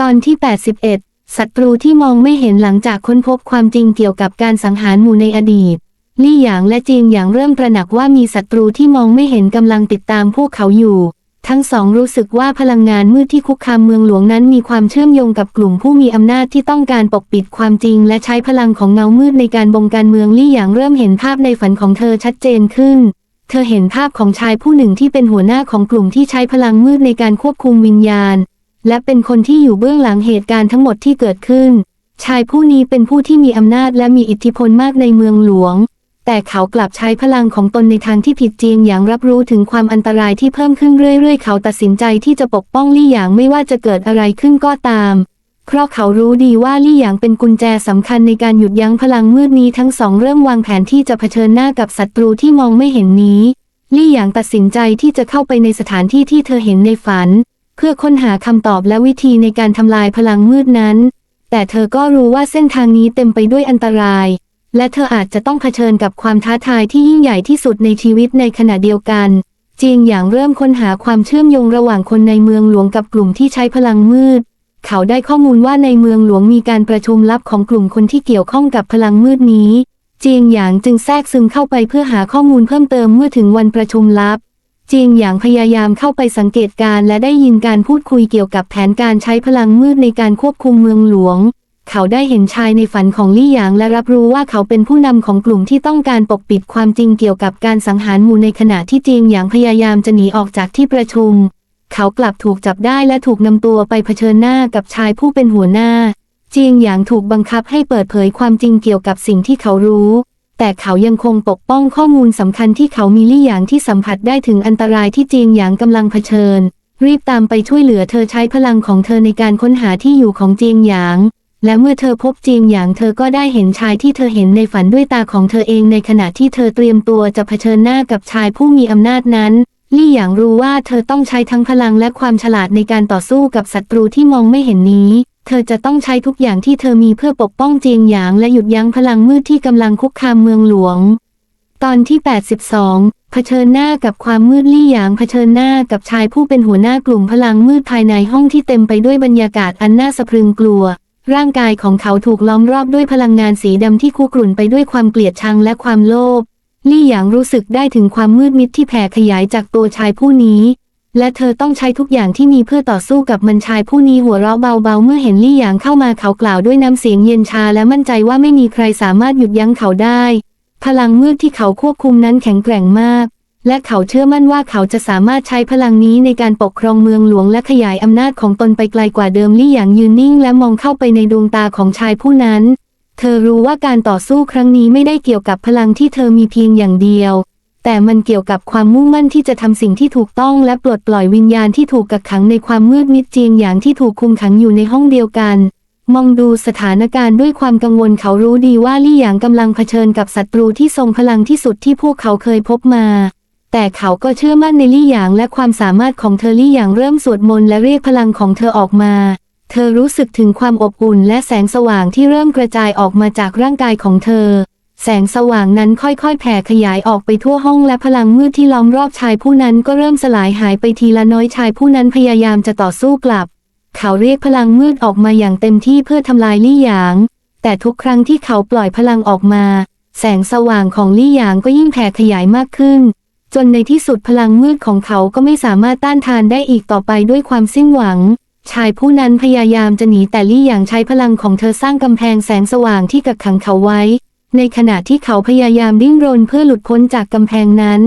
ตอนที่ 81 ศัตรูที่มองไม่เห็นหลังจากค้นพบความจริงเกี่ยวกับการสังหารหมู่ในอดีต ลี่หยางและจีนหยางเริ่มตระหนักว่ามีศัตรูที่มองไม่เห็นกำลังติดตามพวกเขาอยู่ ทั้งสองรู้สึกว่าพลังงานมืดที่คุกคามเมืองหลวงนั้นมีความเชื่อมโยงกับกลุ่มผู้มีอำนาจที่ต้องการปกปิดความจริง และใช้พลังของเงามืดในการบงการเมืองลี่หยางเริ่มเห็นภาพในฝันของเธอชัดเจนขึ้นเธอเห็นภาพของชายผู้หนึ่งที่เป็นหัวหน้าของกลุ่มที่ใช้พลังมืดในการควบคุมวิญญาณ และเป็นคนที่อยู่เบื้องหลังเหตุการณ์ทั้งหมดที่เกิดขึ้น ชายผู้นี้เป็นผู้ที่มีอำนาจและมีอิทธิพลมากในเมืองหลวง แต่เขากลับใช้พลังของตนในทางที่ผิดจริงอย่างรับรู้ถึงความอันตรายที่เพิ่มขึ้นเรื่อย ๆ เขาตัดสินใจที่จะปกป้องลี่หยางไม่ว่าจะเกิดอะไรขึ้นก็ตาม เพราะเขารู้ดีว่าลี่หยางเป็นกุญแจสำคัญในการหยุดยั้งพลังมืดนี้ทั้งสองเริ่มวางแผนที่จะเผชิญหน้ากับศัตรูที่มองไม่เห็นนี้ลี่หยางตัดสินใจที่จะเข้าไปในสถานที่ที่เธอเห็นในฝัน เพื่อค้นหาคำตอบและวิธีในการทำลายพลังมืดนั้น แต่เธอก็รู้ว่าเส้นทางนี้เต็มไปด้วยอันตราย และเธออาจจะต้องเผชิญกับความท้าทายที่ยิ่งใหญ่ที่สุดในชีวิตในขณะเดียวกันจีนอย่างเริ่มค้นหาความเชื่อมโยงระหว่างคนในเมืองหลวงกับกลุ่มที่ใช้พลังมืด เขาได้ข้อมูลว่าในเมืองหลวงมีการประชุมลับของกลุ่มคนที่เกี่ยวข้องกับพลังมืดนี้ เจียงหยางจึงแทรกซึมเข้าไปเพื่อหาข้อมูลเพิ่มเติมเมื่อถึงวันประชุมลับเจียงหยางพยายามเข้าไปสังเกตการและได้ยินการพูดคุยเกี่ยวกับแผนการใช้พลังมืดในการควบคุมเมืองหลวง เขาได้เห็นชายในฝันของลี่หยางและรับรู้ว่าเขาเป็นผู้นำของกลุ่มที่ต้องการปกปิดความจริงเกี่ยวกับการสังหารหมู่ในขณะที่เจียงหยางพยายามจะหนีออกจากที่ประชุม เขากลับถูกจับได้และถูกนำตัวไปเผชิญหน้ากับชายผู้เป็นหัวหน้า เจียงหยางถูกบังคับให้เปิดเผยความจริงเกี่ยวกับสิ่งที่เขารู้ แต่เขายังคงปกป้องข้อมูลสำคัญที่เขามีลี่หยางที่สัมผัสได้ถึงอันตรายที่เจียงหยางกำลังเผชิญ รีบตามไปช่วยเหลือเธอใช้พลังของเธอในการค้นหาที่อยู่ของเจียงหยาง และเมื่อเธอพบเจียงหยางเธอก็ได้เห็นชายที่เธอเห็นในฝันด้วยตาของเธอเองในขณะที่เธอเตรียมตัวจะเผชิญหน้ากับชายผู้มีอำนาจนั้นลี่หยางรู้ว่าเธอต้องใช้ทั้งพลังและความฉลาดในการต่อสู้กับศัตรูที่มองไม่เห็นนี้ เธอจะต้องใช้ทุกอย่างที่เธอมีเพื่อปกป้องเจียงหยางและหยุดยั้งพลังมืดที่กำลังคุกคามเมืองหลวง ตอนที่ 82 เผชิญหน้ากับความมืดลี่หยางเผชิญหน้ากับชายผู้เป็นหัวหน้ากลุ่มพลังมืดภายในห้องที่เต็มไปด้วยบรรยากาศอันน่าสะพรึงกลัว ร่างกายของเขาถูกล้อมรอบด้วยพลังงานสีดำที่คุกรุ่นไปด้วยความเกลียดชังและความโลภลี่หยางรู้สึกได้ถึงความมืดมิดที่แผ่ขยายจากตัวชายผู้นี้ และเธอต้องใช้ทุกอย่างที่มีเพื่อต่อสู้กับมันชายผู้นี้หัวเราะเบาๆ เมื่อเห็นลี่หยางเข้ามาเขากล่าวด้วยน้ำเสียงเย็นชาและมั่นใจว่าไม่มีใครสามารถหยุดยั้งเขาได้ พลังมืดที่เขาควบคุมนั้นแข็งแกร่งมาก และเขาเชื่อมั่นว่าเขาจะสามารถใช้พลังนี้ในการปกครองเมืองหลวงและขยายอำนาจของตนไปไกลกว่าเดิมลี่หยางยืนนิ่ง และมองเข้าไปในดวงตาของชายผู้นั้น เธอรู้ว่าการต่อสู้ครั้งนี้ไม่ได้เกี่ยวกับพลังที่เธอมีเพียงอย่างเดียว แต่มันเกี่ยวกับความมุ่งมั่นที่จะทำสิ่งที่ถูกต้องและปลดปล่อยวิญญาณที่ถูกกักขังในความมืดมิดเจียงอย่างที่ถูกคุมขังอยู่ในห้องเดียวกัน มองดูสถานการณ์ด้วยความกังวลเขารู้ดีว่าลี่หยางกำลังเผชิญกับศัตรูที่ทรงพลังที่สุดที่พวกเขาเคยพบมา แต่เขาก็เชื่อมั่นในลี่หยางและความสามารถของเธอลี่หยางเริ่มสวดมนต์และเรียกพลังของเธอออกมา เธอรู้สึกถึงความอบอุ่นและแสงสว่างที่เริ่มกระจายออกมาจากร่างกายของเธอ แสงสว่างนั้นค่อยๆ แผ่ขยายออกไปทั่วห้องและพลังมืดที่ล้อมรอบชายผู้นั้นก็เริ่มสลายหายไปทีละน้อยชายผู้นั้นพยายามจะต่อสู้กลับ เขาเรียกพลังมืดออกมาอย่างเต็มที่เพื่อทำลายลี่หยาง แต่ทุกครั้งที่เขาปล่อยพลังออกมา แสงสว่างของลี่หยางก็ยิ่งแผ่ขยายมากขึ้น จนในที่สุดพลังมืดของเขาก็ไม่สามารถต้านทานได้อีกต่อไปด้วยความสิ้นหวังชายผู้นั้นพยายามจะหนีแต่ลี่หยางใช้พลังของเธอสร้างกำแพงแสงสว่างที่กักขังเขาไว้ ในขณะที่เขาพยายามดิ้นรนเพื่อหลุดพ้นจากกำแพงนั้น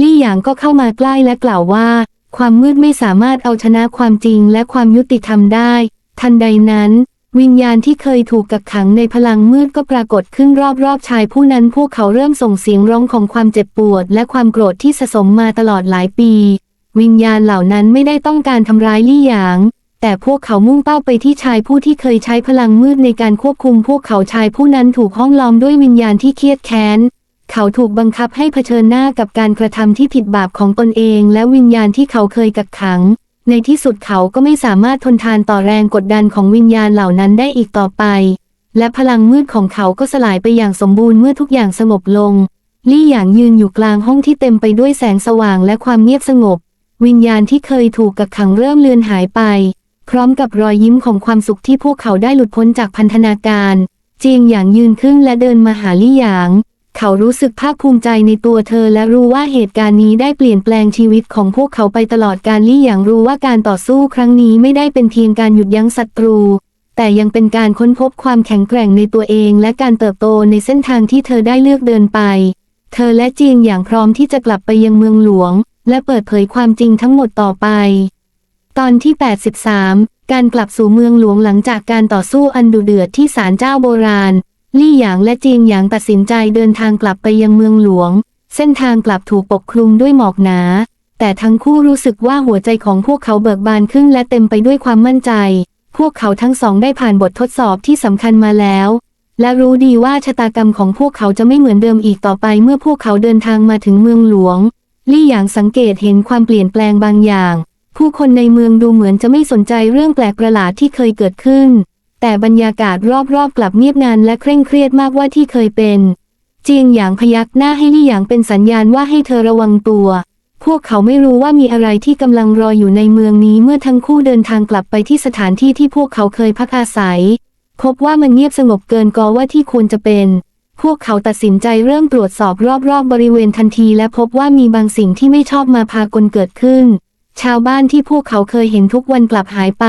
ลี่หยางก็เข้ามาใกล้และกล่าวว่า ความมืดไม่สามารถเอาชนะความจริงและความยุติธรรมได้ ทันใดนั้น วิญญาณที่เคยถูกกักขังในพลังมืดก็ปรากฏขึ้นรอบๆชายผู้นั้นพวกเขาเริ่มส่งเสียงร้องของความเจ็บปวด และความโกรธที่สะสมมาตลอดหลายปี วิญญาณเหล่านั้นไม่ได้ต้องการทำร้ายลี่หยาง แต่พวกเขามุ่งเป้าไปที่ชายผู้ที่เคยใช้พลังมืดในการควบคุม พวกเขาชายผู้นั้นถูกห้องล้อมด้วยวิญญาณที่เครียดแค้น เขาถูกบังคับให้เผชิญหน้ากับการกระทำที่ผิดบาปของตนเอง และวิญญาณที่เขาเคยกักขัง ในที่สุดเขาก็ไม่สามารถทนทานต่อแรงกดดันของวิญญาณเหล่านั้นได้อีกต่อไป และพลังมืดของเขาก็สลายไปอย่างสมบูรณ์เมื่อทุกอย่างสงบลง ลี่หยางยืนอยู่กลางห้องที่เต็มไปด้วยแสงสว่างและความเงียบสงบ วิญญาณที่เคยถูกกักขังเริ่มเลือนหายไป พร้อมกับรอยยิ้มของความสุขที่พวกเขาได้หลุดพ้นจากพันธนาการ เจียงหยางยืนขึ้นและเดินมาหาลี่หยาง เขารู้สึกภาคภูมิใจในตัวเธอและรู้ว่าเหตุการณ์นี้ได้เปลี่ยนแปลงชีวิตของพวกเขาไปตลอดการลี่หยางรู้ว่าการต่อสู้ครั้งนี้ไม่ได้เป็นเพียงการหยุดยั้งศัตรู แต่ยังเป็นการค้นพบความแข็งแกร่งในตัวเองและการเติบโตในเส้นทางที่เธอได้เลือกเดินไป เธอและเจียงอย่างพร้อมที่จะกลับไปยังเมืองหลวง และเปิดเผยความจริงทั้งหมดต่อไป ตอนที่ 83 การกลับสู่เมืองหลวงหลังจากการต่อสู้อันดุเดือดที่ศาลเจ้าโบราณ ลี่หยางและเจียงหยางตัดสินใจเดินทางกลับไปยังเมืองหลวง เส้นทางกลับถูกปกคลุมด้วยหมอกหนา แต่ทั้งคู่รู้สึกว่าหัวใจของพวกเขาเบิกบานขึ้นและเต็มไปด้วยความมั่นใจ พวกเขาทั้งสองได้ผ่านบททดสอบที่สำคัญมาแล้ว และรู้ดีว่าชะตากรรมของพวกเขาจะไม่เหมือนเดิมอีกต่อไปเมื่อพวกเขาเดินทางมาถึงเมืองหลวง ลี่หยางสังเกตเห็นความเปลี่ยนแปลงบางอย่าง ผู้คนในเมืองดูเหมือนจะไม่สนใจเรื่องแปลกประหลาดที่เคยเกิดขึ้น แต่บรรยากาศรอบๆ กลับเงียบงันและเคร่งเครียดมากว่าที่เคยเป็น เจียงหยางพยักหน้าให้ลี่หยางเป็นสัญญาณว่าให้เธอระวังตัว พวกเขาไม่รู้ว่ามีอะไรที่กำลังรออยู่ในเมืองนี้เมื่อทั้งคู่เดินทางกลับไปที่สถานที่ที่พวกเขาเคยพักอาศัย พบว่ามันเงียบสงบเกินกว่าที่ควรจะเป็นพวกเขาตัดสินใจเริ่มตรวจสอบรอบๆบบริเวณทันที และพบว่ามีบางสิ่งที่ไม่ชอบมาพากลเกิดขึ้น ชาวบ้านที่พวกเขาเคยเห็นทุกวันกลับหายไป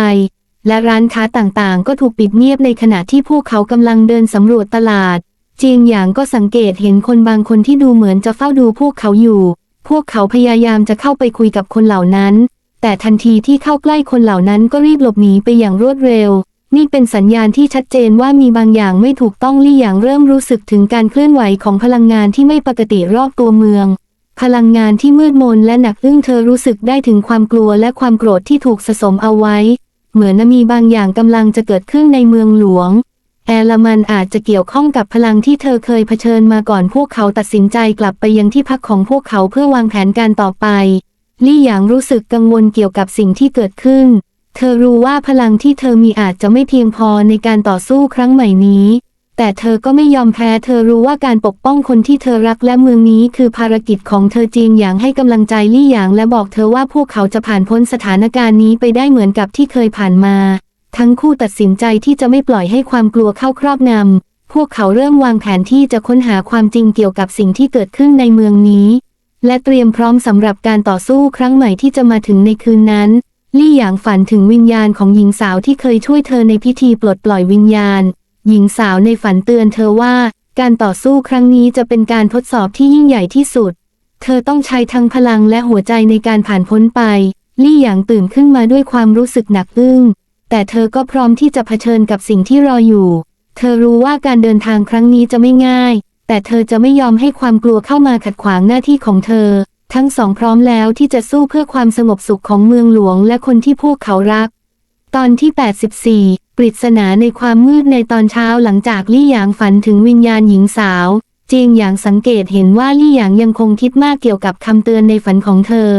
และร้านค้าต่างๆ ก็ถูกปิดเงียบในขณะที่พวกเขากำลังเดินสำรวจตลาด เจียงหยางก็สังเกตเห็นคนบางคนที่ดูเหมือนจะเฝ้าดูพวกเขาอยู่ พวกเขาพยายามจะเข้าไปคุยกับคนเหล่านั้น แต่ทันทีที่เข้าใกล้คนเหล่านั้นก็รีบหลบหนีไปอย่างรวดเร็วนี่เป็นสัญญาณที่ชัดเจนว่ามีบางอย่างไม่ถูกต้องลี่หยางเริ่มรู้สึกถึงการเคลื่อนไหวของพลังงานที่ไม่ปกติรอบตัวเมือง พลังงานที่มืดมนและหนักอึ้งเธอรู้สึกได้ถึงความกลัวและความโกรธที่ถูกสะสมเอาไว้ เหมือนมีบางอย่างกำลังจะเกิดขึ้นในเมืองหลวง แอลมันอาจจะเกี่ยวข้องกับพลังที่เธอเคยเผชิญมาก่อนพวกเขาตัดสินใจกลับไปยังที่พักของพวกเขาเพื่อวางแผนการต่อไป ลี่หยางรู้สึกกังวลเกี่ยวกับสิ่งที่เกิดขึ้น เธอรู้ว่าพลังที่เธอมีอาจจะไม่เพียงพอในการต่อสู้ครั้งใหม่นี้ แต่เธอก็ไม่ยอมแพ้เธอรู้ว่าการปกป้องคนที่เธอรักและเมืองนี้คือภารกิจของเธอจริงอย่างให้กำลังใจลี่หยางและบอกเธอว่าพวกเขาจะผ่านพ้นสถานการณ์นี้ไปได้เหมือนกับที่เคยผ่านมา ทั้งคู่ตัดสินใจที่จะไม่ปล่อยให้ความกลัวเข้าครอบงำพวกเขาเริ่มวางแผนที่จะค้นหาความจริงเกี่ยวกับสิ่งที่เกิดขึ้นในเมืองนี้ และเตรียมพร้อมสำหรับการต่อสู้ครั้งใหม่ที่จะมาถึงในคืนนั้นลี่หยางฝันถึงวิญญาณของหญิงสาวที่เคยช่วยเธอในพิธีปลดปล่อยวิญญาณ หญิงสาวในฝันเตือนเธอว่า การต่อสู้ครั้งนี้จะเป็นการทดสอบที่ยิ่งใหญ่ที่สุด เธอต้องใช้ทั้งพลังและหัวใจในการผ่านพ้นไป ลี่หยางตื่นขึ้นมาด้วยความรู้สึกหนักอึ้ง แต่เธอก็พร้อมที่จะเผชิญกับสิ่งที่รออยู่ เธอรู้ว่าการเดินทางครั้งนี้จะไม่ง่าย แต่เธอจะไม่ยอมให้ความกลัวเข้ามาขัดขวางหน้าที่ของเธอ ทั้งสองพร้อมแล้วที่จะสู้เพื่อความสงบสุขของเมืองหลวงและคนที่พวกเขารัก ตอนที่ 84 ปริศนาในความมืดในตอนเช้าหลังจากลี่หยางฝันถึงวิญญาณหญิงสาว เจียงหยางสังเกตเห็นว่าลี่หยางยังคงคิดมากเกี่ยวกับคำเตือนในฝันของเธอ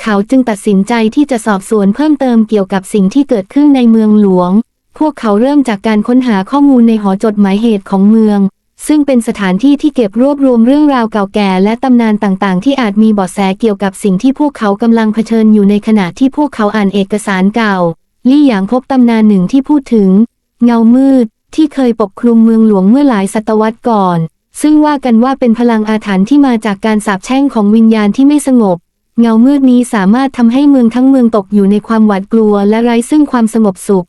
เขาจึงตัดสินใจที่จะสอบสวนเพิ่มเติมเกี่ยวกับสิ่งที่เกิดขึ้นในเมืองหลวง พวกเขาเริ่มจากการค้นหาข้อมูลในหอจดหมายเหตุของเมือง ซึ่งเป็นสถานที่ที่เก็บรวบรวมเรื่องราวเก่าแก่และตำนานต่างๆ ที่อาจมีเบาะแสเกี่ยวกับสิ่งที่พวกเขากำลังเผชิญอยู่ในขณะที่พวกเขาอ่านเอกสารเก่า ลี่หยางพบตำนานหนึ่งที่พูดถึง เงามืดที่เคยปกคลุมเมืองหลวงเมื่อหลายศตวรรษก่อน ซึ่งว่ากันว่าเป็นพลังอาถรรพ์ที่มาจากการสาปแช่งของวิญญาณที่ไม่สงบ เงามืดนี้สามารถทำให้เมืองทั้งเมืองตกอยู่ในความหวาดกลัวและไร้ซึ่งความสงบสุข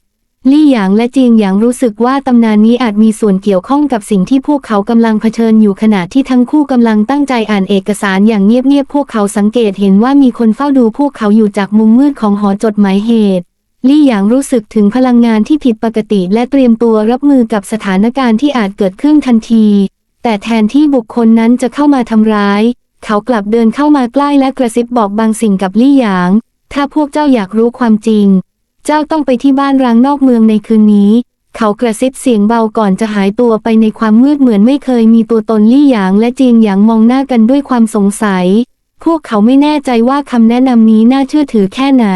ลี่หยางและจียงหยางรู้สึกว่าตำนานนี้อาจมีส่วนเกี่ยวข้องกับสิ่งที่พวกเขากำลังเผชิญอยู่ขณะที่ทั้งคู่กำลังตั้งใจอ่านเอกสารอย่างเงียบๆพวกเขาสังเกตเห็นว่ามีคนเฝ้าดูพวกเขาอยู่จากมุมมืดของหอจดหมายเหตุ ลี่หยางรู้สึกถึงพลังงานที่ผิดปกติและเตรียมตัวรับมือกับสถานการณ์ที่อาจเกิดขึ้นทันที แต่แทนที่บุคคลนั้นจะเข้ามาทำร้าย เขากลับเดินเข้ามาใกล้และกระซิบบอกบางสิ่งกับลี่หยาง ถ้าพวกเจ้าอยากรู้ความจริง เจ้าต้องไปที่บ้านร้างนอกเมืองในคืนนี้ เขากระซิบเสียงเบาก่อนจะหายตัวไปในความมืดเหมือนไม่เคยมีตัวตนลี่หยางและจียงหยางมองหน้ากันด้วยความสงสัย พวกเขาไม่แน่ใจว่าคำแนะนำนี้น่าเชื่อถือแค่ไหน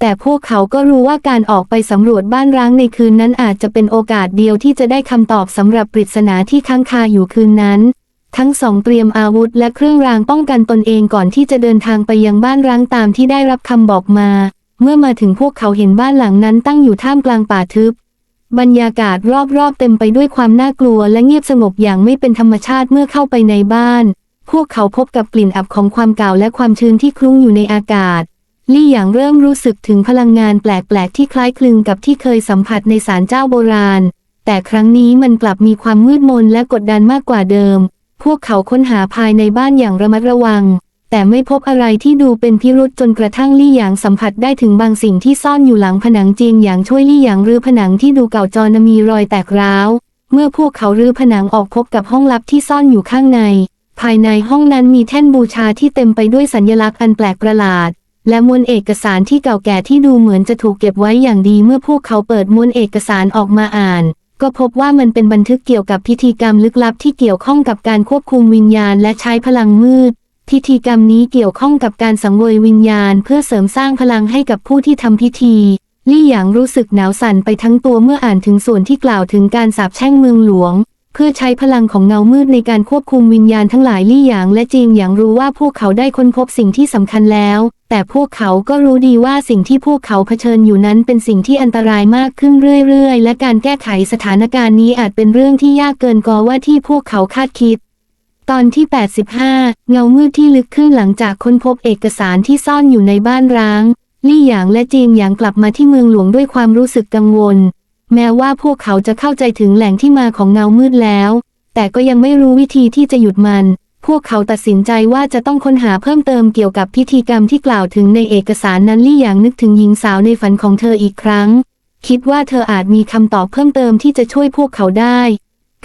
แต่พวกเขาก็รู้ว่าการออกไปสำรวจบ้านร้างในคืนนั้นอาจจะเป็นโอกาสเดียวที่จะได้คำตอบสำหรับปริศนาที่ค้างคาอยู่คืนนั้น ทั้งสองเตรียมอาวุธและเครื่องรางป้องกันตนเองก่อนที่จะเดินทางไปยังบ้านร้างตามที่ได้รับคำบอกมา เมื่อมาถึงพวกเขาเห็นบ้านหลังนั้นตั้งอยู่ท่ามกลางป่าทึบบรรยากาศรอบๆเต็มไปด้วยความน่ากลัวและเงียบสงบอย่างไม่เป็นธรรมชาติเมื่อเข้าไปในบ้าน พวกเขาพบกับกลิ่นอับของความเก่าและความชื้นที่คลุ้งอยู่ในอากาศ ลี่หยางเริ่มรู้สึกถึงพลังงานแปลกๆ ที่คล้ายคลึงกับที่เคยสัมผัสในศาลเจ้าโบราณ แต่ครั้งนี้มันกลับมีความมืดมนและกดดันมากกว่าเดิม พวกเขาค้นหาภายในบ้านอย่างระมัดระวัง แต่ไม่พบอะไรที่ดูเป็นพิรุษจนกระทั่งลี่หยางสัมผัสได้ถึงบางสิ่งที่ซ่อนอยู่หลังผนังเจียงอย่างช่วยลี่หยางรื้อผนังที่ดูเก่าจอนมีรอยแตกร้าว เมื่อพวกเขารื้อผนังออกพบกับห้องลับที่ซ่อนอยู่ข้างใน ภายในห้องนั้นมีแท่นบูชาที่เต็มไปด้วยสัญลักษณ์อันแปลกประหลาด และมวลเอกสารที่เก่าแก่ที่ดูเหมือนจะถูกเก็บไว้อย่างดีเมื่อพวกเขาเปิดมวลเอกสารออกมาอ่าน ก็พบว่ามันเป็นบันทึกเกี่ยวกับพิธีกรรมลึกลับที่เกี่ยวข้องกับการควบคุมวิญญาณและใช้พลังมืด พิธีกรรมนี้เกี่ยวข้องกับการสังเวยวิญญาณ เพื่อเสริมสร้างพลังให้กับผู้ที่ทำพิธีลี่หยางรู้สึกหนาวสั่นไปทั้งตัวเมื่ออ่านถึงส่วนที่กล่าวถึงการสาปแช่งเมืองหลวง เพื่อใช้พลังของเงามืดในการควบคุมวิญญาณทั้งหลายลี่หยางและจีงหยางรู้ว่าพวกเขาได้ค้นพบสิ่งที่สำคัญแล้ว แต่พวกเขาก็รู้ดีว่าสิ่งที่พวกเขาเผชิญอยู่นั้นเป็นสิ่งที่อันตรายมากขึ้นเรื่อยๆ และการแก้ไขสถานการณ์นี้อาจเป็นเรื่องที่ยากเกินกว่าที่พวกเขาคาดคิด ตอนที่ 85 เงามืดที่ลึกขึ้นหลังจากค้นพบเอกสารที่ซ่อนอยู่ในบ้านร้าง ลี่หยางและจีงหยางกลับมาที่เมืองหลวงด้วยความรู้สึกกังวล แม้ว่าพวกเขาจะเข้าใจถึงแหล่งที่มาของเงามืดแล้ว แต่ก็ยังไม่รู้วิธีที่จะหยุดมัน พวกเขาตัดสินใจว่าจะต้องค้นหาเพิ่มเติมเกี่ยวกับพิธีกรรมที่กล่าวถึงในเอกสารนั้นลี่หยางนึกถึงหญิงสาวในฝันของเธออีกครั้ง คิดว่าเธออาจมีคำตอบเพิ่มเติมที่จะช่วยพวกเขาได้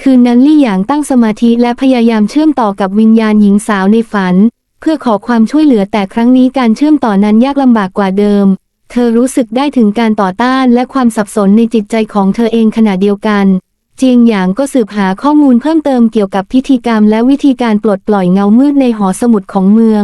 คืนนั้นลี่หยางตั้งสมาธิและพยายามเชื่อมต่อกับวิญญาณหญิงสาวในฝัน เพื่อขอความช่วยเหลือแต่ครั้งนี้การเชื่อมต่อนั้นยากลำบากกว่าเดิม เธอรู้สึกได้ถึงการต่อต้านและความสับสนในจิตใจของเธอเองขณะเดียวกัน เจียงหยางก็สืบหาข้อมูลเพิ่มเติมเกี่ยวกับพิธีกรรมและวิธีการปลดปล่อยเงามืดในหอสมุดของเมือง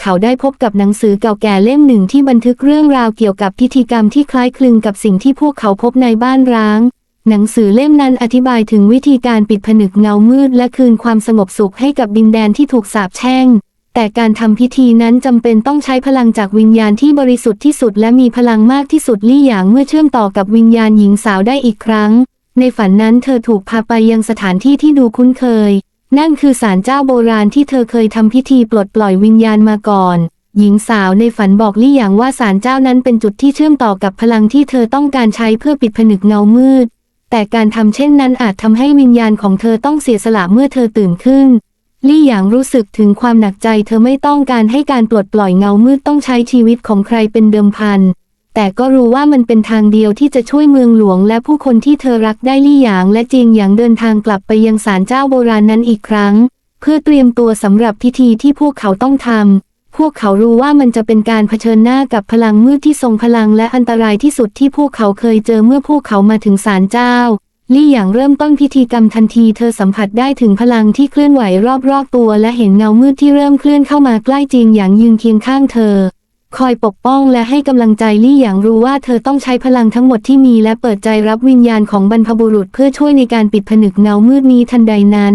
เขาได้พบกับหนังสือเก่าแก่เล่มหนึ่งที่บันทึกเรื่องราวเกี่ยวกับพิธีกรรมที่คล้ายคลึงกับสิ่งที่พวกเขาพบในบ้านร้าง หนังสือเล่มนั้นอธิบายถึงวิธีการปิดผนึกเงามืดและคืนความสงบสุขให้กับดินแดนที่ถูกสาปแช่ง แต่การทำพิธีนั้นจำเป็นต้องใช้พลังจากวิญญาณที่บริสุทธิ์ที่สุดและมีพลังมากที่สุดลี่หยางเมื่อเชื่อมต่อกับวิญญาณหญิงสาวได้อีกครั้ง ในฝันนั้นเธอถูกพาไปยังสถานที่ที่ดูคุ้นเคย นั่นคือศาลเจ้าโบราณที่เธอเคยทำพิธีปลดปล่อยวิญญาณมาก่อน หญิงสาวในฝันบอกลี่หยางว่าศาลเจ้านั้นเป็นจุดที่เชื่อมต่อกับพลังที่เธอต้องการใช้เพื่อปิดผนึกเงามืด แต่การทำเช่นนั้นอาจทำให้วิญญาณของเธอต้องเสียสละเมื่อเธอตื่นขึ้นลี่หยางรู้สึกถึงความหนักใจเธอไม่ต้องการให้การปลดปล่อยเงามืดต้องใช้ชีวิตของใครเป็นเดิมพัน แต่ก็รู้ว่ามันเป็นทางเดียวที่จะช่วยเมืองหลวงและผู้คนที่เธอรักได้ลี่หยางและจีงหยางเดินทางกลับไปยังศาลเจ้าโบราณนั้นอีกครั้ง เพื่อเตรียมตัวสำหรับพิธีที่พวกเขาต้องทำพวกเขารู้ว่ามันจะเป็นการเผชิญหน้ากับพลังมืดที่ทรงพลังและอันตรายที่สุดที่พวกเขาเคยเจอเมื่อพวกเขามาถึงศาลเจ้าลี่หยางเริ่มต้นพิธีกรรมทันทีเธอสัมผัสได้ถึงพลังที่เคลื่อนไหวรอบๆตัวและเห็นเงามืดที่เริ่มเคลื่อนเข้ามาใกล้จีงหยางยืนเคียงข้างเธอ คอยปกป้องและให้กำลังใจลี่หยางรู้ว่าเธอต้องใช้พลังทั้งหมดที่มีและเปิดใจรับวิญญาณของบรรพบุรุษเพื่อช่วยในการปิดผนึกเงามืดนี้ทันใดนั้น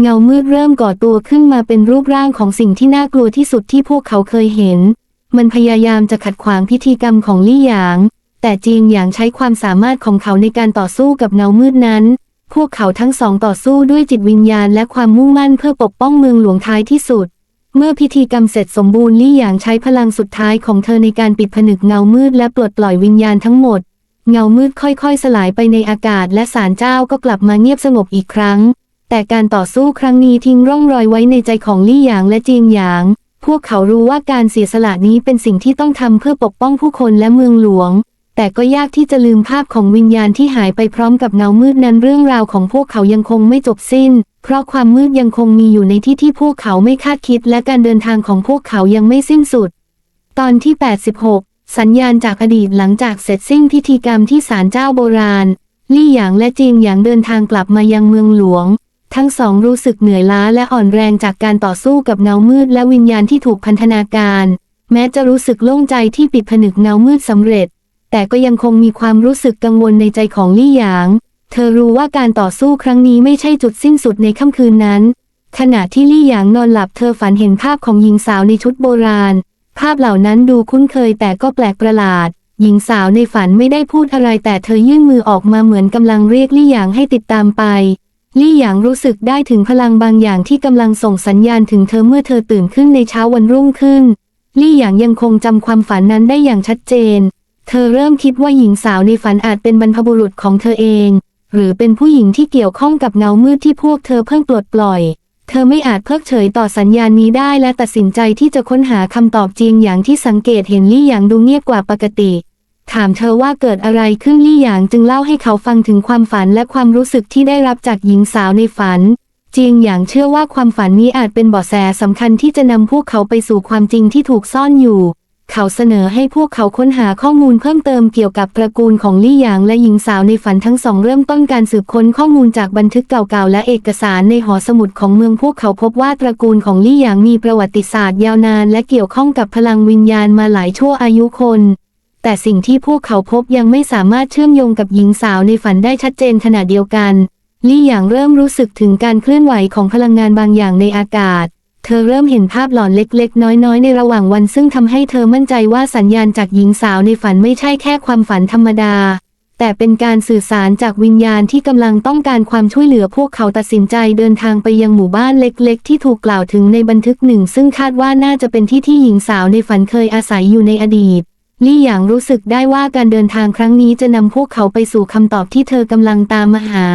เงามืดเริ่มก่อตัวขึ้นมาเป็นรูปร่างของสิ่งที่น่ากลัวที่สุดที่พวกเขาเคยเห็น มันพยายามจะขัดขวางพิธีกรรมของลี่หยาง แต่จีงหยางใช้ความสามารถของเขาในการต่อสู้กับเงามืดนั้น พวกเขาทั้งสองต่อสู้ด้วยจิตวิญญาณและความมุ่งมั่นเพื่อปกป้องเมืองหลวงท้ายที่สุด เมื่อพิธีกรรมเสร็จสมบูรณ์ลี่หยางใช้พลังสุดท้ายของเธอในการปิดผนึกเงามืดและปลดปล่อยวิญญาณทั้งหมด เงามืดค่อยๆ สลายไปในอากาศและศาลเจ้าก็กลับมาเงียบสงบอีกครั้ง แต่การต่อสู้ครั้งนี้ทิ้งร่องรอยไว้ในใจของลี่หยางและจีงหยาง พวกเขารู้ว่าการเสียสละนี้เป็นสิ่งที่ต้องทำเพื่อปกป้องผู้คนและเมืองหลวง แต่ก็ยากที่จะลืมภาพของวิญญาณที่หายไปพร้อมกับเงามืดนั้นเรื่องราวของพวกเขายังคงไม่จบสิ้น เพราะความมืดยังคงมีอยู่ในที่ที่พวกเขาไม่คาดคิด และการเดินทางของพวกเขายังไม่สิ้นสุด ตอนที่ 86 สัญญาณจากอดีตหลังจากเสร็จสิ้นพิธีกรรมที่ศาลเจ้าโบราณ ลี่หยางและจีงหยางเดินทางกลับมายังเมืองหลวง ทั้งสองรู้สึกเหนื่อยล้าและอ่อนแรงจากการต่อสู้กับเงามืดและวิญญาณที่ถูกพันธนาการ แม้จะรู้สึกโล่งใจที่ปิดผนึกเงามืดสำเร็จ แต่ก็ยังคงมีความรู้สึกกังวลในใจของลี่หยาง เธอรู้ว่าการต่อสู้ครั้งนี้ไม่ใช่จุดสิ้นสุดในค่ำคืนนั้น ขณะที่ลี่หยางนอนหลับเธอฝันเห็นภาพของหญิงสาวในชุดโบราณ ภาพเหล่านั้นดูคุ้นเคยแต่ก็แปลกประหลาด หญิงสาวในฝันไม่ได้พูดอะไร แต่เธอยื่นมือออกมาเหมือนกำลังเรียกลี่หยางให้ติดตามไป ลี่หยางรู้สึกได้ถึงพลังบางอย่างที่กำลังส่งสัญญาณถึงเธอเมื่อเธอตื่นขึ้นในเช้าวันรุ่งขึ้น ลี่หยางยังคงจำความฝันนั้นได้อย่างชัดเจน เธอเริ่มคิดว่าหญิงสาวในฝันอาจเป็นบรรพบุรุษของเธอเอง หรือเป็นผู้หญิงที่เกี่ยวข้องกับเงามืดที่พวกเธอเพิ่งปลดปล่อย เธอไม่อาจเพิกเฉยต่อสัญญาณนี้ได้และตัดสินใจที่จะค้นหาคำตอบจริงอย่างที่สังเกตเห็นลี่หยางดูเงียบกว่าปกติ ถามเธอว่าเกิดอะไรขึ้นลี่หยางจึงเล่าให้เขาฟังถึงความฝันและความรู้สึกที่ได้รับจากหญิงสาวในฝันจียงหยางเชื่อว่าความฝันนี้อาจเป็นเบาะแสสำคัญที่จะนำพวกเขาไปสู่ความจริงที่ถูกซ่อนอยู่ เขาเสนอให้พวกเขาค้นหาข้อมูลเพิ่มเติมเกี่ยวกับตระกูลของลี่หยางและหญิงสาวในฝันทั้งสองเริ่มต้นการสืบค้นข้อมูลจากบันทึกเก่าๆและเอกสารในหอสมุดของเมืองพวกเขาพบว่าตระกูลของลี่หยางมีประวัติศาสตร์ยาวนานและเกี่ยวข้องกับพลังวิญญาณมาหลายชั่วอายุคน แต่สิ่งที่พวกเขาพบยังไม่สามารถเชื่อมโยงกับหญิงสาวในฝันได้ชัดเจนขณะเดียวกันลี่หยางเริ่มรู้สึกถึงการเคลื่อนไหวของพลังงานบางอย่างในอากาศ เธอเริ่มเห็นภาพหลอนเล็กๆ น้อยๆ ในระหว่างวันซึ่งทำให้เธอมั่นใจว่าสัญญาณจากหญิงสาวในฝันไม่ใช่แค่ความฝันธรรมดา แต่เป็นการสื่อสารจากวิญญาณที่กำลังต้องการความช่วยเหลือพวกเขาตัดสินใจเดินทางไปยังหมู่บ้านเล็ก ๆ ที่ถูกกล่าวถึงในบันทึกหนึ่ง ซึ่งคาดว่าน่าจะเป็นที่ที่หญิงสาวในฝันเคยอาศัยอยู่ในอดีตลี่หยางรู้สึกได้ว่าการเดินทางครั้งนี้จะนำพวกเขาไปสู่คำตอบที่เธอกำลังตามมาหา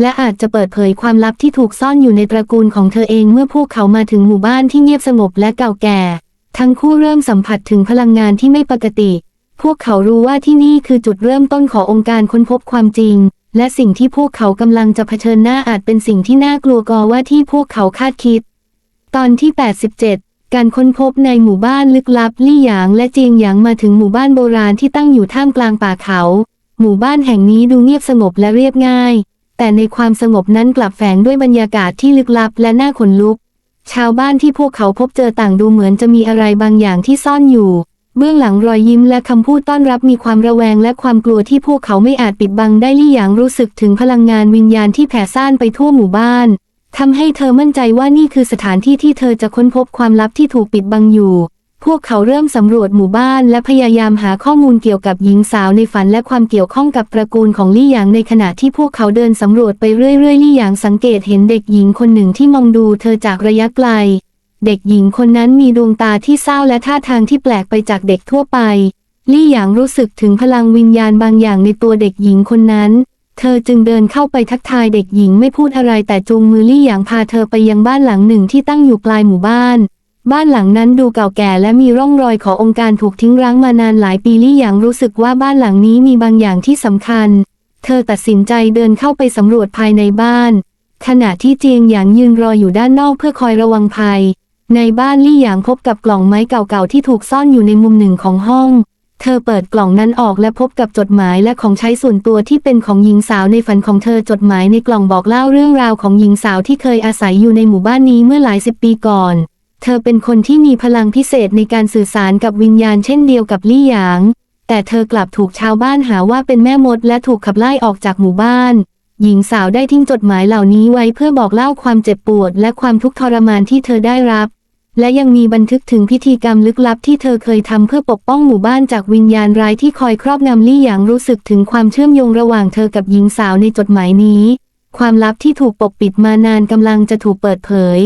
และอาจจะเปิดเผยความลับที่ถูกซ่อนอยู่ในตระกูลของเธอเองเมื่อพวกเขามาถึงหมู่บ้านที่เงียบสงบและเก่าแก่ ทั้งคู่เริ่มสัมผัสถึงพลังงานที่ไม่ปกติ พวกเขารู้ว่าที่นี่คือจุดเริ่มต้นขององค์การค้นพบความจริง และสิ่งที่พวกเขากำลังจะเผชิญหน้าอาจเป็นสิ่งที่น่ากลัวกว่าที่พวกเขาคาดคิด ตอนที่ 87การค้นพบในหมู่บ้านลึกลับลี่หยางและเจียงหยางมาถึงหมู่บ้านโบราณที่ตั้งอยู่ท่ามกลางป่าเขา หมู่บ้านแห่งนี้ดูเงียบสงบและเรียบง่าย แต่ในความสงบนั้นกลับแฝงด้วยบรรยากาศที่ลึกลับและน่าขนลุก ชาวบ้านที่พวกเขาพบเจอต่างดูเหมือนจะมีอะไรบางอย่างที่ซ่อนอยู่ เบื้องหลังรอยยิ้มและคำพูดต้อนรับมีความระแวงและความกลัวที่พวกเขาไม่อาจปิดบังได้ลี่หยางรู้สึกถึงพลังงานวิญญาณที่แผ่ซ่านไปทั่วหมู่บ้านทำให้เธอมั่นใจว่านี่คือสถานที่ที่เธอจะค้นพบความลับที่ถูกปิดบังอยู่ พวกเขาเริ่มสำรวจหมู่บ้านและพยายามหาข้อมูลเกี่ยวกับหญิงสาวในฝันและความเกี่ยวข้องกับตระกูลของลี่หยางในขณะที่พวกเขาเดินสำรวจไปเรื่อยๆลี่หยางสังเกตเห็นเด็กหญิงคนหนึ่งที่มองดูเธอจากระยะไกล เด็กหญิงคนนั้นมีดวงตาที่เศร้าและท่าทางที่แปลกไปจากเด็กทั่วไป ลี่หยางรู้สึกถึงพลังวิญญาณบางอย่างในตัวเด็กหญิงคนนั้น เธอจึงเดินเข้าไปทักทายเด็กหญิงไม่พูดอะไรแต่จูงมือลี่หยางพาเธอไปยังบ้านหลังหนึ่งที่ตั้งอยู่ปลายหมู่บ้าน บ้านหลังนั้นดูเก่าแก่และมีร่องรอยขององค์การถูกทิ้งร้างมานานหลายปีลี่หยางรู้สึกว่าบ้านหลังนี้มีบางอย่างที่สำคัญ เธอตัดสินใจเดินเข้าไปสำรวจภายในบ้าน ขณะที่เจียงหยางยืนรออยู่ด้านนอกเพื่อคอยระวังภัย ในบ้านลี่หยางพบกับกล่องไม้เก่าๆที่ถูกซ่อนอยู่ในมุมหนึ่งของห้อง เธอเปิดกล่องนั้นออกและพบกับจดหมายและของใช้ส่วนตัวที่เป็นของหญิงสาวในฝันของเธอจดหมายในกล่องบอกเล่าเรื่องราวของหญิงสาวที่เคยอาศัยอยู่ในหมู่บ้านนี้เมื่อหลายสิบปีก่อน เธอเป็นคนที่มีพลังพิเศษในการสื่อสารกับวิญญาณเช่นเดียวกับลี่หยาง แต่เธอกลับถูกชาวบ้านหาว่าเป็นแม่มดและถูกขับไล่ออกจากหมู่บ้าน หญิงสาวได้ทิ้งจดหมายเหล่านี้ไว้เพื่อบอกเล่าความเจ็บปวด และความทุกข์ทรมานที่เธอได้รับ และยังมีบันทึกถึงพิธีกรรมลึกลับที่เธอเคยทำเพื่อปกป้องหมู่บ้านจากวิญญาณร้ายที่คอยครอบงำลี่หยางรู้สึกถึงความเชื่อมโยงระหว่างเธอกับหญิงสาวในจดหมายนี้ ความลับที่ถูกปกปิดมานานกำลังจะถูกเปิดเผย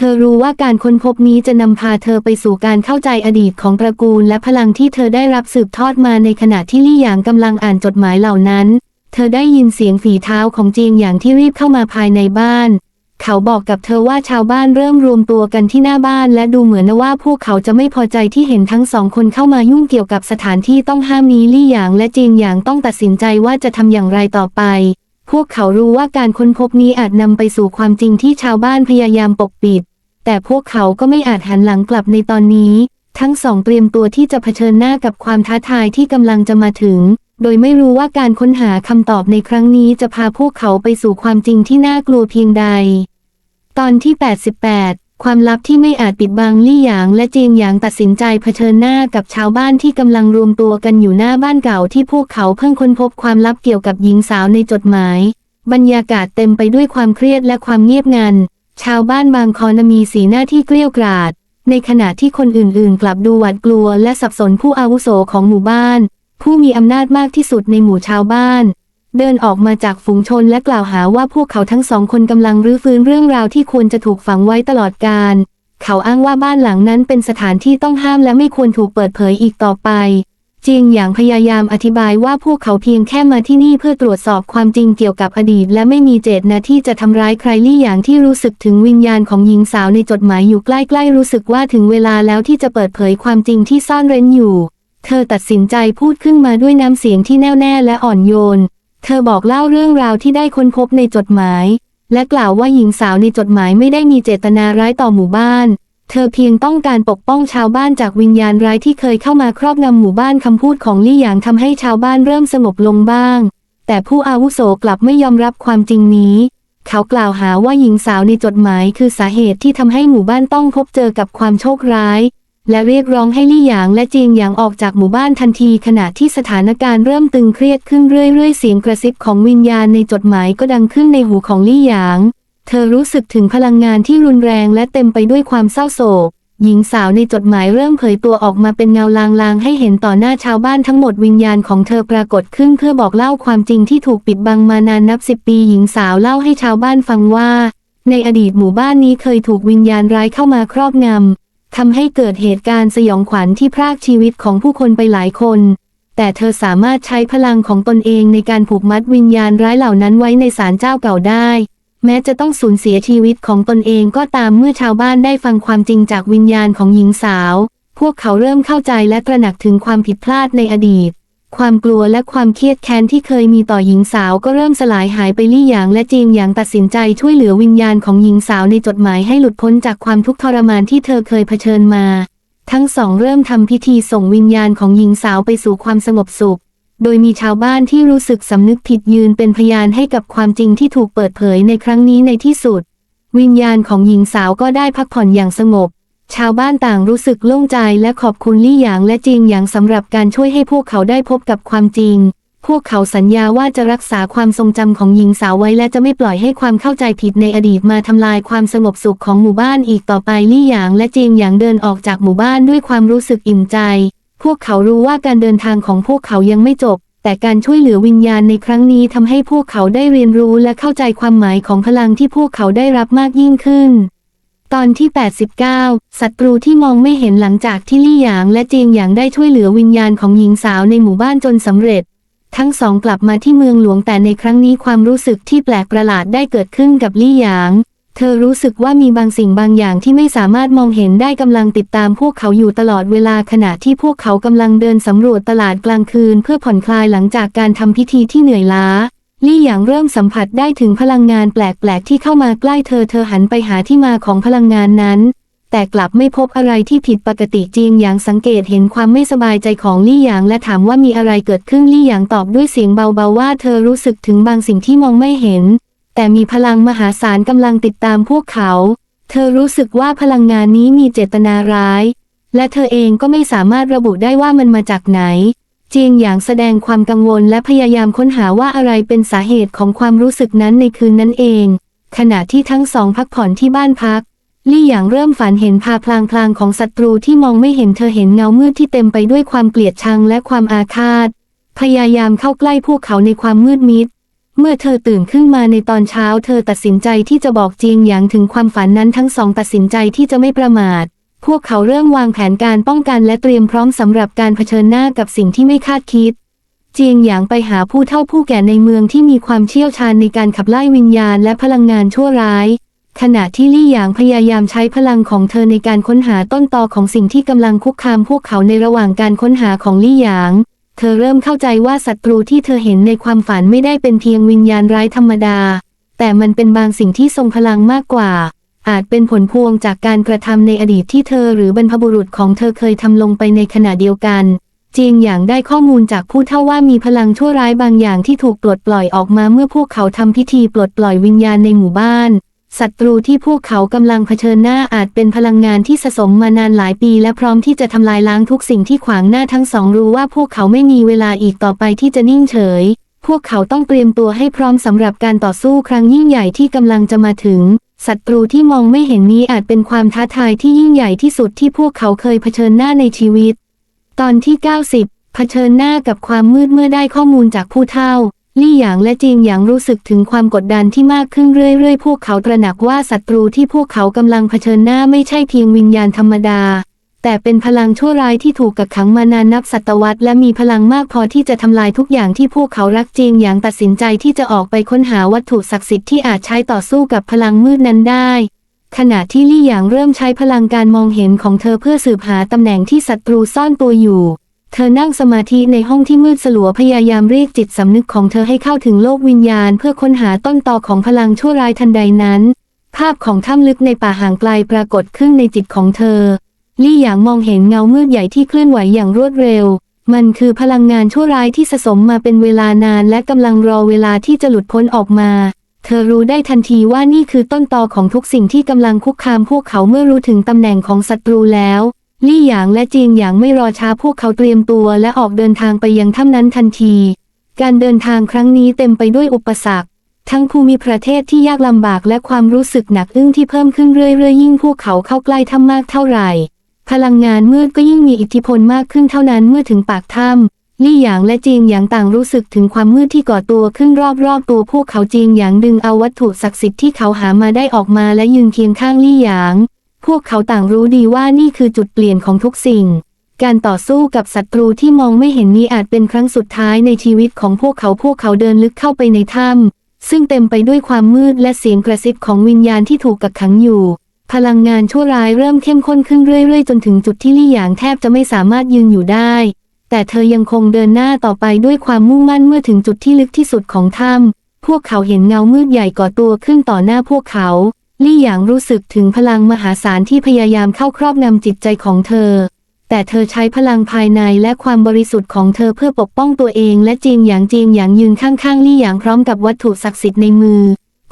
เธอรู้ว่าการค้นพบนี้จะนำพาเธอไปสู่การเข้าใจอดีตของตระกูลและพลังที่เธอได้รับสืบทอดมาในขณะที่ลี่หยางกำลังอ่านจดหมายเหล่านั้น เธอได้ยินเสียงฝีเท้าของเจียงอย่างที่รีบเข้ามาภายในบ้าน เขาบอกกับเธอว่าชาวบ้านเริ่มรวมตัวกันที่หน้าบ้าน และดูเหมือนว่าพวกเขาจะไม่พอใจที่เห็นทั้งสองคนเข้ามายุ่งเกี่ยวกับสถานที่ต้องห้ามนี้ลี่หยางและเจียงหยางต้องตัดสินใจว่าจะทำอย่างไรต่อไปพวกเขารู้ว่าการค้นพบนี้อาจนำไปสู่ความจริงที่ชาวบ้านพยายามปกปิด แต่พวกเขาก็ไม่อาจหันหลังกลับในตอนนี้ ทั้งสองเตรียมตัวที่จะเผชิญหน้ากับความท้าทายที่กำลังจะมาถึง โดยไม่รู้ว่าการค้นหาคำตอบในครั้งนี้จะพาพวกเขาไปสู่ความจริงที่น่ากลัวเพียงใด ตอนที่ 88ความลับที่ไม่อาจปิดบังลี่หยางและเจียงหยางตัดสินใจเผชิญหน้ากับชาวบ้านที่กำลังรวมตัวกันอยู่หน้าบ้านเก่าที่พวกเขาเพิ่งค้นพบความลับเกี่ยวกับหญิงสาวในจดหมาย บรรยากาศเต็มไปด้วยความเครียดและความเงียบงัน ชาวบ้านบางคอนมีสีหน้าที่เกลี้ยวกราด ในขณะที่คนอื่นๆ กลับดูหวาดกลัวและสับสนผู้อาวุโสของหมู่บ้าน ผู้มีอำนาจมากที่สุดในหมู่ชาวบ้าน เดินออกมาจากฝูงชนและกล่าวหาว่าพวกเขาทั้งสองคนกำลังรื้อฟื้นเรื่องราวที่ควรจะถูกฝังไว้ตลอดกาลเขาอ้างว่าบ้านหลังนั้นเป็นสถานที่ต้องห้ามและไม่ควรถูกเปิดเผยอีกต่อไป จริงอย่างพยายามอธิบายว่าพวกเขาเพียงแค่มาที่นี่เพื่อตรวจสอบความจริงเกี่ยวกับอดีต และไม่มีเจตนาที่จะทำร้ายใครลี่อย่างที่รู้สึกถึงวิญญาณของหญิงสาวในจดหมายอยู่ใกล้ๆรู้สึกว่าถึงเวลาแล้วที่จะเปิดเผยความจริงที่ซ่อนเร้นอยู่ เธอตัดสินใจพูดขึ้นมาด้วยน้ำเสียงที่แน่วแน่และอ่อนโยน เธอบอกเล่าเรื่องราวที่ได้ค้นพบในจดหมาย และกล่าวว่าหญิงสาวในจดหมายไม่ได้มีเจตนาร้ายต่อหมู่บ้าน เธอเพียงต้องการปกป้องชาวบ้านจากวิญญาณร้ายที่เคยเข้ามาครอบงำหมู่บ้านคำพูดของลี่หยางทำให้ชาวบ้านเริ่มสงบลงบ้าง แต่ผู้อาวุโสกลับไม่ยอมรับความจริงนี้ เขากล่าวหาว่าหญิงสาวในจดหมายคือสาเหตุที่ทำให้หมู่บ้านต้องพบเจอกับความโชคร้าย และเรียกร้องให้ลี่หยางและจียงหยางออกจากหมู่บ้านทันทีขณะที่สถานการณ์เริ่มตึงเครียดขึ้นเรื่อยๆ เสียงกระซิบของวิญญาณในจดหมายก็ดังขึ้นในหูของลี่หยาง เธอรู้สึกถึงพลังงานที่รุนแรงและเต็มไปด้วยความเศร้าโศก หญิงสาวในจดหมายเริ่มเผยตัวออกมาเป็นเงาลางๆ ให้เห็นต่อหน้าชาวบ้านทั้งหมดวิญญาณของเธอปรากฏขึ้นเพื่อบอกเล่าความจริงที่ถูกปิดบังมานานนับสิบปี หญิงสาวเล่าให้ชาวบ้านฟังว่า ในอดีตหมู่บ้านนี้เคยถูกวิญญาณร้ายเข้ามาครอบงำทำให้เกิดเหตุการณ์สยองขวัญที่พรากชีวิตของผู้คนไปหลายคนแต่เธอสามารถใช้พลังของตนเองในการผูกมัดวิญญาณร้ายเหล่านั้นไว้ในศาลเจ้าเก่าได้ แม้จะต้องสูญเสียชีวิตของตนเองก็ตามเมื่อชาวบ้านได้ฟังความจริงจากวิญญาณของหญิงสาว พวกเขาเริ่มเข้าใจและตระหนักถึงความผิดพลาดในอดีต ความกลัวและความเครียดแค้นที่เคยมีต่อหญิงสาวก็เริ่มสลายหายไปลี่หยางและจีงหยางตัดสินใจช่วยเหลือวิญญาณของหญิงสาวในจดหมายให้หลุดพ้นจากความทุกข์ทรมานที่เธอเคยเผชิญมา ทั้งสองเริ่มทำพิธีส่งวิญญาณของหญิงสาวไปสู่ความสงบสุข โดยมีชาวบ้านที่รู้สึกสำนึกผิดยืนเป็นพยานให้กับความจริงที่ถูกเปิดเผยในครั้งนี้ในที่สุด วิญญาณของหญิงสาวก็ได้พักผ่อนอย่างสงบ ชาวบ้านต่างรู้สึกโล่งใจและขอบคุณลี่หยางและจิงหยางสำหรับการช่วยให้พวกเขาได้พบกับความจริง พวกเขาสัญญาว่าจะรักษาความทรงจำของหญิงสาวไว้และจะไม่ปล่อยให้ความเข้าใจผิดในอดีตมาทำลายความสงบสุขของหมู่บ้านอีกต่อไปลี่หยางและจิงหยางเดินออกจากหมู่บ้านด้วยความรู้สึกอิ่มใจ พวกเขารู้ว่าการเดินทางของพวกเขายังไม่จบ แต่การช่วยเหลือวิญญาณในครั้งนี้ทำให้พวกเขาได้เรียนรู้และเข้าใจความหมายของพลังที่พวกเขาได้รับมากยิ่งขึ้น ตอนที่ 89 ศัตรูที่มองไม่เห็นหลังจากที่ลี่หยางและเจียงหยางได้ช่วยเหลือวิญญาณของหญิงสาวในหมู่บ้านจนสำเร็จ ทั้งสองกลับมาที่เมืองหลวงแต่ในครั้งนี้ความรู้สึกที่แปลกประหลาดได้เกิดขึ้นกับลี่หยาง เธอรู้สึกว่ามีบางสิ่งบางอย่างที่ไม่สามารถมองเห็นได้กำลังติดตามพวกเขาอยู่ตลอดเวลาขณะที่พวกเขากำลังเดินสำรวจตลาดกลางคืน เพื่อผ่อนคลายหลังจากการทำพิธีที่เหนื่อยล้าลี่หยางเริ่มสัมผัสได้ถึงพลังงานแปลกๆที่เข้ามาใกล้เธอเธอหันไปหาที่มาของพลังงานนั้น แต่กลับไม่พบอะไรที่ผิดปกติจริงอย่างสังเกตเห็นความไม่สบายใจของลี่หยางและถามว่ามีอะไรเกิดขึ้นลี่หยางตอบด้วยเสียงเบาๆว่าเธอรู้สึกถึงบางสิ่งที่มองไม่เห็น แต่มีพลังมหาศาลกำลังติดตามพวกเขา เธอรู้สึกว่าพลังงานนี้มีเจตนาร้าย และเธอเองก็ไม่สามารถระบุได้ว่ามันมาจากไหน เจียงหยางแสดงความกังวลและพยายามค้นหาว่าอะไรเป็นสาเหตุของความรู้สึกนั้นในคืนนั้นเอง ขณะที่ทั้งสองพักผ่อนที่บ้านพักลี่หยางเริ่มฝันเห็นภาพลางๆของศัตรูที่มองไม่เห็นเธอเห็นเงามืดที่เต็มไปด้วยความเกลียดชังและความอาฆาต พยายามเข้าใกล้พวกเขาในความมืดมิด เมื่อเธอตื่นขึ้นมาในตอนเช้า เธอตัดสินใจที่จะบอกเจียงหยางถึงความฝันนั้นทั้งสองตัดสินใจที่จะไม่ประมาท พวกเขาเริ่มวางแผนการป้องกันและเตรียมพร้อมสำหรับการเผชิญหน้ากับสิ่งที่ไม่คาดคิด เจียงหยางไปหาผู้เฒ่าผู้แก่ในเมืองที่มีความเชี่ยวชาญในการขับไล่วิญญาณและพลังงานชั่วร้าย ขณะที่ลี่หยางพยายามใช้พลังของเธอในการค้นหาต้นตอของสิ่งที่กำลังคุกคามพวกเขาในระหว่างการค้นหาของลี่หยาง เธอเริ่มเข้าใจว่าศัตรูที่เธอเห็นในความฝันไม่ได้เป็นเพียงวิญญาณร้ายธรรมดา แต่มันเป็นบางสิ่งที่ทรงพลังมากกว่า อาจเป็นผลพวงจากการกระทำในอดีตที่เธอหรือบรรพบุรุษของเธอเคยทำลงไปในขณะเดียวกันเจียงหยางได้ข้อมูลจากผู้เฒ่าว่ามีพลังชั่วร้ายบางอย่างที่ถูกปลดปล่อยออกมาเมื่อพวกเขาทำพิธีปลดปล่อยวิญญาณในหมู่บ้าน ศัตรูที่พวกเขากำลังเผชิญหน้าอาจเป็นพลังงานที่สะสมมานานหลายปีและพร้อมที่จะทำลายล้างทุกสิ่งที่ขวางหน้าทั้งสองรู้ว่าพวกเขาไม่มีเวลาอีกต่อไปที่จะนิ่งเฉย พวกเขาต้องเตรียมตัวให้พร้อมสำหรับการต่อสู้ครั้งยิ่งใหญ่ที่กำลังจะมาถึงศัตรูที่มองไม่เห็นนี้อาจเป็นความท้าทายที่ยิ่งใหญ่ที่สุดที่พวกเขาเคยเผชิญหน้าในชีวิต ตอนที่ 90 เผชิญหน้ากับความมืดเมื่อได้ข้อมูลจากผู้เฒ่า ลี่หยางและจีงหยางรู้สึกถึงความกดดันที่มากขึ้นเรื่อยๆ พวกเขาตระหนักว่าศัตรูที่พวกเขากำลังเผชิญหน้าไม่ใช่เพียงวิญญาณธรรมดา แต่เป็นพลังชั่วร้ายที่ถูกกักขังมานานนับศตวรรษและมีพลังมากพอที่จะทำลายทุกอย่างที่พวกเขารักจริงอย่างตัดสินใจที่จะออกไปค้นหาวัตถุศักดิ์สิทธิ์ที่อาจใช้ต่อสู้กับพลังมืดนั้นได้ขณะที่ลี่หยางเริ่มใช้พลังการมองเห็นของเธอเพื่อสืบหาตำแหน่งที่ศัตรูซ่อนตัวอยู่ เธอนั่งสมาธิในห้องที่มืดสลัวพยายามเรียกจิตสำนึกของเธอให้เข้าถึงโลกวิญญาณ เพื่อค้นหาต้นตอของพลังชั่วร้ายทันใดนั้น ภาพของถ้ำลึกในป่าห่างไกลปรากฏขึ้นในจิตของเธอ ลี่หยางมองเห็นเงามืดใหญ่ที่เคลื่อนไหวอย่างรวดเร็ว มันคือพลังงานชั่วร้ายที่สะสมมาเป็นเวลานานและกำลังรอเวลาที่จะหลุดพ้นออกมา เธอรู้ได้ทันทีว่านี่คือต้นตอของทุกสิ่งที่กำลังคุกคามพวกเขาเมื่อรู้ถึงตำแหน่งของศัตรูแล้ว ลี่หยางและจีงหยางไม่รอช้าพวกเขาเตรียมตัวและออกเดินทางไปยังถ้ำนั้นทันที การเดินทางครั้งนี้เต็มไปด้วยอุปสรรค ทั้งภูมิประเทศที่ยากลำบากและความรู้สึกหนักอึ้งที่เพิ่มขึ้นเรื่อยๆ ยิ่งพวกเขาเข้าใกล้ถ้ำมากเท่าไหร่ พลังงานมืดก็ยิ่งมีอิทธิพลมากขึ้นเท่านั้นเมื่อถึงปากถ้ำลี่หยางและจีงหยางต่างรู้สึกถึงความมืดที่ก่อตัวขึ้นรอบๆตัวพวกเขาจีงหยางดึงเอาวัตถุศักดิ์สิทธิ์ที่เขาหามาได้ออกมาและยืนเคียงข้างลี่หยาง พวกเขาต่างรู้ดีว่านี่คือจุดเปลี่ยนของทุกสิ่ง การต่อสู้กับศัตรูที่มองไม่เห็นนี้อาจเป็นครั้งสุดท้ายในชีวิตของพวกเขาพวกเขาเดินลึกเข้าไปในถ้ำซึ่งเต็มไปด้วยความมืดและเสียงกระซิบของวิญญาณที่ถูกกักขังอยู่ พลังงานชั่วร้ายเริ่มเข้มข้นขึ้นเรื่อยๆ จนถึงจุดที่ลี่หยางแทบจะไม่สามารถยืนอยู่ได้ แต่เธอยังคงเดินหน้าต่อไปด้วยความมุ่งมั่นเมื่อถึงจุดที่ลึกที่สุดของถ้ำพวกเขาเห็นเงามืดใหญ่ก่อตัวขึ้นต่อหน้าพวกเขา ลี่หยางรู้สึกถึงพลังมหาศาลที่พยายามเข้าครอบงำจิตใจของเธอ แต่เธอใช้พลังภายในและความบริสุทธิ์ของเธอเพื่อปกป้องตัวเองและจีงหยางจีงหยางยืนข้างๆลี่หยางพร้อมกับวัตถุศักดิ์สิทธิ์ในมือ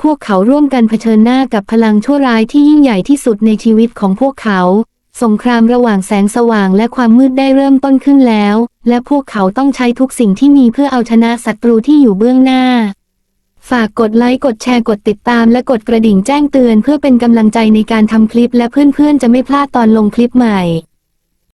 พวกเขาร่วมกันเผชิญหน้ากับพลังชั่วร้ายที่ยิ่งใหญ่ที่สุดในชีวิตของพวกเขา สงครามระหว่างแสงสว่างและความมืดได้เริ่มต้นขึ้นแล้ว และพวกเขาต้องใช้ทุกสิ่งที่มีเพื่อเอาชนะศัตรูที่อยู่เบื้องหน้า ฝากกดไลค์กดแชร์กดติดตามและกดกระดิ่งแจ้งเตือนเพื่อเป็นกำลังใจในการทำคลิปและเพื่อนๆจะไม่พลาดตอนลงคลิปใหม่